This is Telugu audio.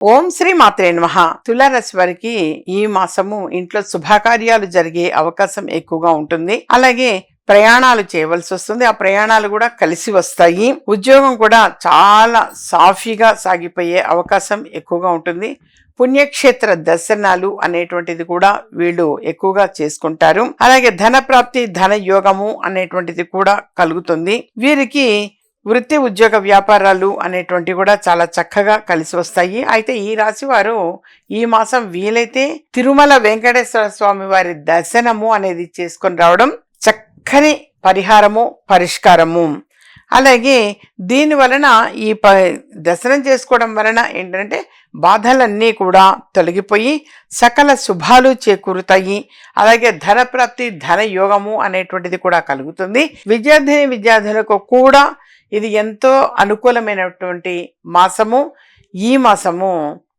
ఓం శ్రీ మాత్రే నమ. తులారాశి వారికి ఈ మాసము ఇంట్లో శుభకార్యాలు జరిగే అవకాశం ఎక్కువగా ఉంటుంది. అలాగే ప్రయాణాలు చేయవలసి వస్తుంది. ఆ ప్రయాణాలు కూడా కలిసి వస్తాయి. ఉద్యోగం కూడా చాలా సాఫీగా సాగిపోయే అవకాశం ఎక్కువగా ఉంటుంది. పుణ్యక్షేత్ర దర్శనాలు అనేటువంటిది కూడా వీళ్ళు ఎక్కువగా చేసుకుంటారు. అలాగే ధన ప్రాప్తి ధన యోగము అనేటువంటిది కూడా కలుగుతుంది. వీరికి వృత్తి ఉద్యోగ వ్యాపారాలు అనేటువంటివి కూడా చాలా చక్కగా కలిసి వస్తాయి. అయితే ఈ రాశి వారు ఈ మాసం వీలైతే తిరుమల వెంకటేశ్వర స్వామి వారి దర్శనము అనేది చేసుకొని రావడం చక్కని పరిహారము పరిష్కారము. అలాగే దీని వలన ఈ ప దర్శనం చేసుకోవడం వలన ఏంటంటే బాధలన్నీ కూడా తొలగిపోయి సకల శుభాలు చేకూరుతాయి. అలాగే ధన ప్రాప్తి ధన యోగము అనేటువంటిది కూడా కలుగుతుంది. విద్యార్థిని విద్యార్థులకు కూడా ఇది ఎంతో అనుకూలమైనటువంటి మాసము. ఈ మాసము